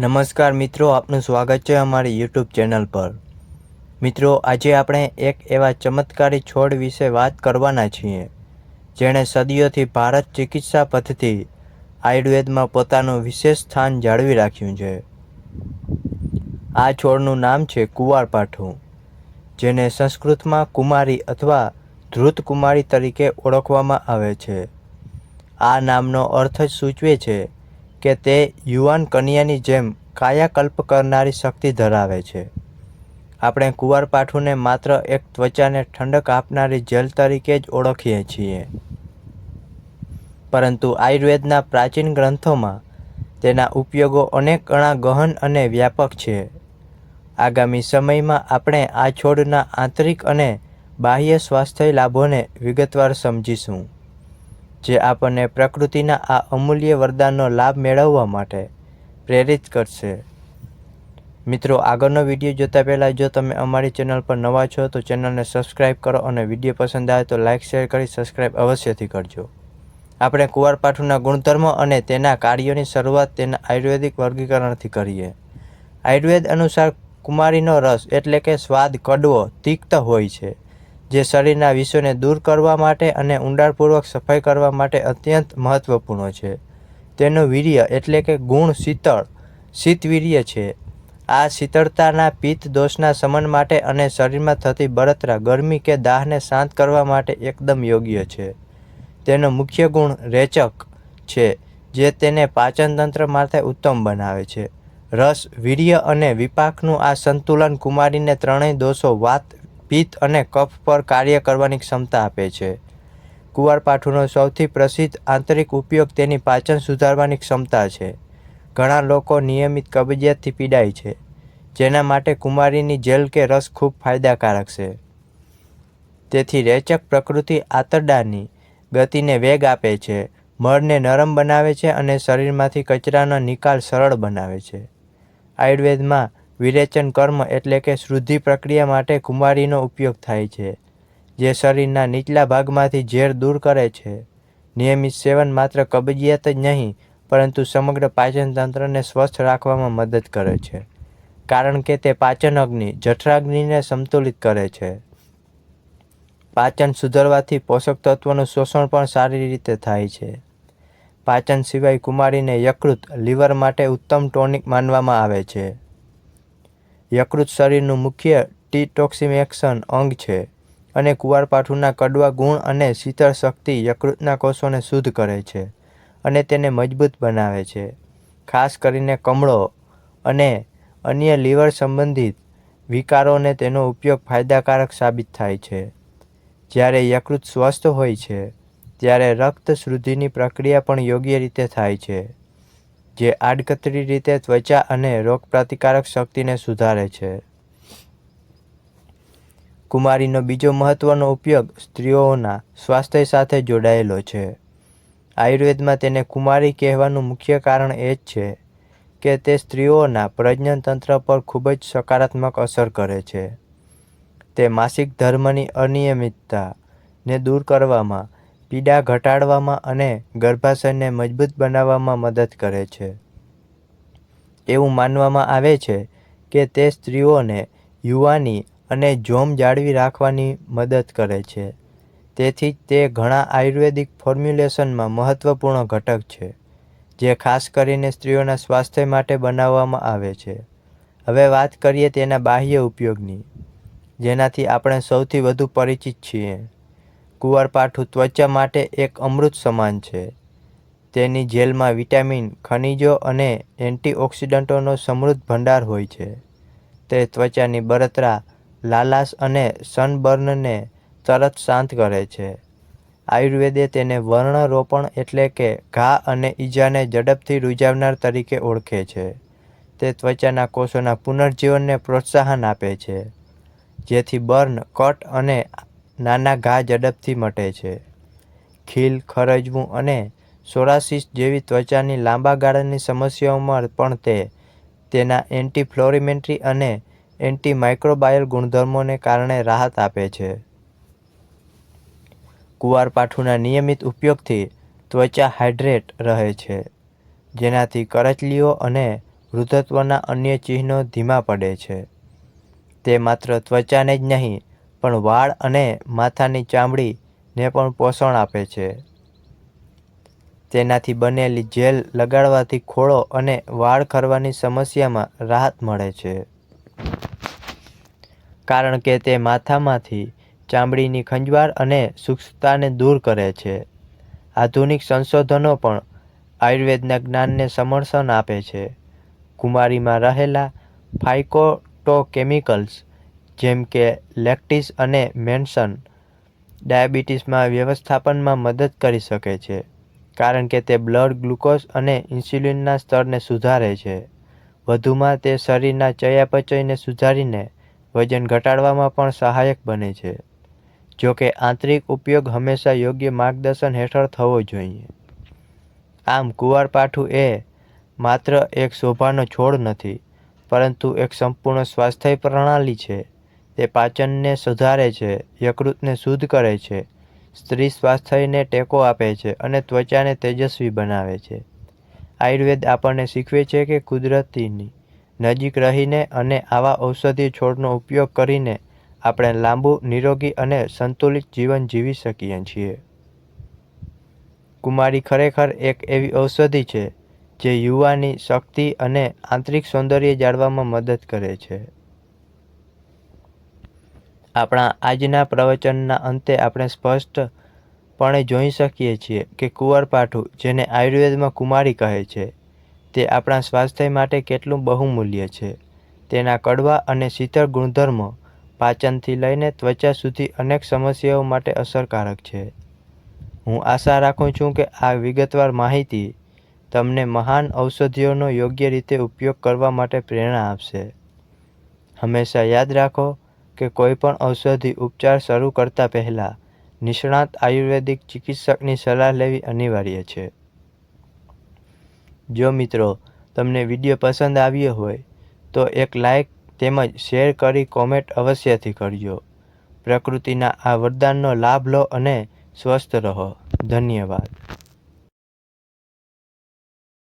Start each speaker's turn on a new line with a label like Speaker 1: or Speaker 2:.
Speaker 1: નમસ્કાર મિત્રો, આપનું સ્વાગત છે અમારી યુટ્યુબ ચેનલ પર. મિત્રો, આજે આપણે એક એવા ચમત્કારી છોડ વિશે વાત કરવાના છીએ, જેણે સદીઓથી ભારત ચિકિત્સા પદ્ધતિ આયુર્વેદમાં પોતાનું વિશેષ સ્થાન જાળવી રાખ્યું છે. આ છોડનું નામ છે કુવારપાઠું જેને સંસ્કૃતમાં કુમારી અથવા ધ્રુત કુમારી તરીકે ઓળખવામાં આવે છે. આ નામનો અર્થ જ સૂચવે છે કે તે યુવાન કન્યાની જેમ કાયાકલ્પ કરનારી શક્તિ ધરાવે છે. આપણે કુંવરપાઠુંને માત્ર એક ત્વચાને ઠંડક આપનારી જેલ તરીકે જ ઓળખીએ છીએ. પરંતુ આયુર્વેદના પ્રાચીન ગ્રંથોમાં તેના ઉપયોગો અનેક ગણા ગહન અને વ્યાપક છે. આગામી સમયમાં આપણે આ છોડના આંતરિક અને બાહ્ય સ્વાસ્થ્ય લાભોને વિગતવાર સમજીશું. જે આપણને પ્રકૃતિના આ અમૂલ્ય વરદાનનો લાભ મેળવવા માટે પ્રેરિત કરશે. મિત્રો, આગળનો વીડિયો જોતા પહેલાં જો તમે અમારી ચેનલ પર નવા છો, તો ચેનલને સબસ્ક્રાઇબ કરો અને વીડિયો પસંદ આવે તો લાઇક, શેર કરી સબસ્ક્રાઇબ અવશ્યથી કરજો. આપણે કુંવારપાઠુંના ગુણધર્મો અને તેના કાર્યોની શરૂઆત તેના આયુર્વેદિક વર્ગીકરણથી કરીએ. આયુર્વેદ અનુસાર કુમારીનો રસ એટલે કે સ્વાદ કડવો, તિક્ત હોય છે. જે શરીરના વિષોને દૂર કરવા માટે અને ઊંડાણપૂર્વક સફાઈ કરવા માટે અત્યંત મહત્વપૂર્ણ છે. તેનું વીર્ય એટલે કે ગુણ શીતળ, શીતવીર્ય છે. આ શીતળતાના પિત્ત દોષના સમન માટે અને શરીરમાં થતી બળતરા, ગરમી કે દાહને શાંત કરવા માટે એકદમ યોગ્ય છે. તેનો મુખ્ય ગુણ રેચક છે, જે તેને પાચનતંત્ર માટે ઉત્તમ બનાવે છે. રસ, વીર્ય અને વિપાકનું આ સંતુલન કુમારીને ત્રણેય દોષો વાત પિત્ત અને કફ પર કાર્ય કરવાની ક્ષમતા આપે છે. કુંવારપાઠુંનો સૌથી પ્રસિદ્ધ આંતરિક ઉપયોગ તેની પાચન સુધારવાની ક્ષમતા છે. ઘણા લોકો નિયમિત કબજિયાતથી પીડાય છે, જેના માટે કુમારીની જેલ કે રસ ખૂબ ફાયદાકારક છે. તેથી રેચક પ્રકૃતિ આંતરડાની ગતિને વેગ આપે છે, મળને નરમ બનાવે છે અને શરીરમાંથી કચરાનો નિકાલ સરળ બનાવે છે. આયુર્વેદમાં વિરેચન કર્મ એટલે કે શુદ્ધિ પ્રક્રિયા માટે કુમારીનો ઉપયોગ થાય છે, જે શરીરના નીચલા ભાગમાંથી ઝેર દૂર કરે છે. નિયમિત સેવન માત્ર કબજિયાત જ નહીં, પરંતુ સમગ્ર પાચન તંત્રને સ્વસ્થ રાખવામાં મદદ કરે છે, કારણ કે તે પાચન અગ્નિ, જઠરાગ્નિને સંતુલિત કરે છે. પાચન સુધરવાથી પોષક તત્વોનું શોષણ પણ સારી રીતે થાય છે. પાચન સિવાય કુમારીને યકૃત, લીવર માટે ઉત્તમ ટોનિક માનવામાં આવે છે. યકૃત શરીરનું મુખ્ય ટીટોક્સિમેક્શન અંગ છે અને કુવારપાઠુંના કડવા ગુણ અને શીતળ શક્તિ યકૃતના કોષોને શુદ્ધ કરે છે અને તેને મજબૂત બનાવે છે. ખાસ કરીને કમળો અને અન્ય લીવર સંબંધિત વિકારોને તેનો ઉપયોગ ફાયદાકારક સાબિત થાય છે. જ્યારે યકૃત સ્વસ્થ હોય છે, ત્યારે રક્ત શુદ્ધિની પ્રક્રિયા પણ યોગ્ય રીતે થાય છે. જે આડકતરી રીતે ત્વચા અને રોગપ્રતિકારક શક્તિને સુધારે છે. કુમારીનો બીજો મહત્વનો ઉપયોગ સ્ત્રીઓના સ્વાસ્થ્ય સાથે જોડાયેલો છે. આયુર્વેદમાં તેને કુમારી કહેવાનું મુખ્ય કારણ એ જ છે કે તે સ્ત્રીઓના પ્રજનન તંત્ર પર ખૂબ જ સકારાત્મક અસર કરે છે. તે માસિક ધર્મની અનિયમિતતાને દૂર કરવામાં પીડા ઘટાડવામાં અને ગર્ભાશયને મજબૂત બનાવવામાં મદદ કરે છે. એવું માનવામાં આવે છે કે તે સ્ત્રીઓને યુવાની અને જોમ જાળવી રાખવાની મદદ કરે છે. તેથી તે ઘણા આયુર્વેદિક ફોર્મ્યુલેશનમાં મહત્વપૂર્ણ ઘટક છે, જે ખાસ કરીને સ્ત્રીઓના સ્વાસ્થ્ય માટે બનાવવામાં આવે છે. હવે વાત કરીએ તેના બાહ્ય ઉપયોગની, જેનાથી આપણે સૌથી વધુ પરિચિત છીએ. કુંવરપાઠું ત્વચા માટે એક અમૃત સમાન છે. તેની જેલમાં વિટામિન, ખનિજો અને એન્ટીઓક્સિડન્ટોનો સમૃદ્ધ ભંડાર હોય છે. તે ત્વચાની બળતરા લાલાશ અને સનબર્નને તરત શાંત કરે છે. આયુર્વેદે તેને વર્ણરોપણ એટલે કે ઘા અને ઈજાને ઝડપથી રૂજાવનાર તરીકે ઓળખે છે. તે ત્વચાના કોષોના પુનર્જીવનને પ્રોત્સાહન આપે છે. જેથી બર્ન, કટ અને નાના ઘા ઝડપથી મટે છે. ખીલ, ખરજવું અને સોરાસિસ જેવી ત્વચાની લાંબા ગાળાની સમસ્યાઓમાં પણ તે તેના એન્ટીફ્લોરિમેન્ટરી અને એન્ટી માઇક્રોબાયલ ગુણધર્મોને કારણે રાહત આપે છે. કુવારપાઠુંના નિયમિત ઉપયોગથી ત્વચા હાઇડ્રેટ રહે છે, જેનાથી કરચલીઓ અને વૃદ્ધત્વના અન્ય ચિહ્નો ધીમા પડે છે. તે માત્ર ત્વચાને જ નહીં પણ વાળ અને માથાની ચામડીને પણ પોષણ આપે છે. તેનાથી બનેલી જેલ લગાડવાથી ખોળો અને વાળ ખરવાની સમસ્યામાં રાહત મળે છે. કારણ કે તે માથામાંથી ચામડીની ખંજવાળ અને સૂક્ષ્મતાને દૂર કરે છે. આધુનિક સંશોધનો પણ આયુર્વેદના જ્ઞાનને સમર્થન આપે છે. કુમારીમાં રહેલા ફાઇટોકેમિકલ્સ જેમ કે લેક્ટિસ અને મેન્સન ડાયાબિટીસમાં વ્યવસ્થાપનમાં મદદ કરી શકે છે, કારણ કે તે બ્લડ ગ્લુકોઝ અને ઇન્સ્યુલિનના સ્તરને સુધારે છે. વધુમાં, તે શરીરના ચયાપચયને સુધારીને વજન ઘટાડવામાં પણ સહાયક બને છે, જો કે આંતરિક ઉપયોગ હંમેશા યોગ્ય માર્ગદર્શન હેઠળ થવો જોઈએ. આમ, કુંવારપાઠું એ માત્ર એક શોભાનો છોડ નથી, પરંતુ એક સંપૂર્ણ સ્વાસ્થ્ય પ્રણાલી છે. તે પાચનને સુધારે છે, યકૃતને શુદ્ધ કરે છે, સ્ત્રી સ્વાસ્થ્યને ટેકો આપે છે અને ત્વચાને તેજસ્વી બનાવે છે. આયુર્વેદ આપણને શીખવે છે કે કુદરતીની નજીક રહીને અને આવા ઔષધિ છોડનો ઉપયોગ કરીને આપણે લાંબુ, નિરોગી અને સંતુલિત જીવન જીવી શકીએ છીએ. કુમારી ખરેખર એક એવી ઔષધિ છે, જે યુવાની શક્તિ અને આંતરિક સૌંદર્ય જાળવવામાં મદદ કરે છે. આપણા આજના પ્રવચનના અંતે આપણે સ્પષ્ટપણે જોઈ શકીએ છીએ કે કુંવરપાઠું જેને આયુર્વેદમાં કુમારી કહે છે, તે આપણા સ્વાસ્થ્ય માટે કેટલું બહુમૂલ્ય છે. તેના કડવા અને શીતળ ગુણધર્મો પાચનથી લઈને ત્વચા સુધી અનેક સમસ્યાઓ માટે અસરકારક છે. હું આશા રાખું છું કે આ વિગતવાર માહિતી તમને મહાન ઔષધિઓનો યોગ્ય રીતે ઉપયોગ કરવા માટે પ્રેરણા આપશે. હંમેશા યાદ રાખો કે કોઈપણ ઔષધિ ઉપચાર શરૂ કરતા પહેલાં નિષ્ણાત આયુર્વેદિક ચિકિત્સકની સલાહ લેવી અનિવાર્ય છે. જો મિત્રો તમને વીડિયો પસંદ આવ્યો હોય, તો એક લાઇક તેમજ શેર કરી કોમેન્ટ અવશ્યથી કરજો. પ્રકૃતિના આ વરદાનનો લાભ લો અને સ્વસ્થ રહો. ધન્યવાદ.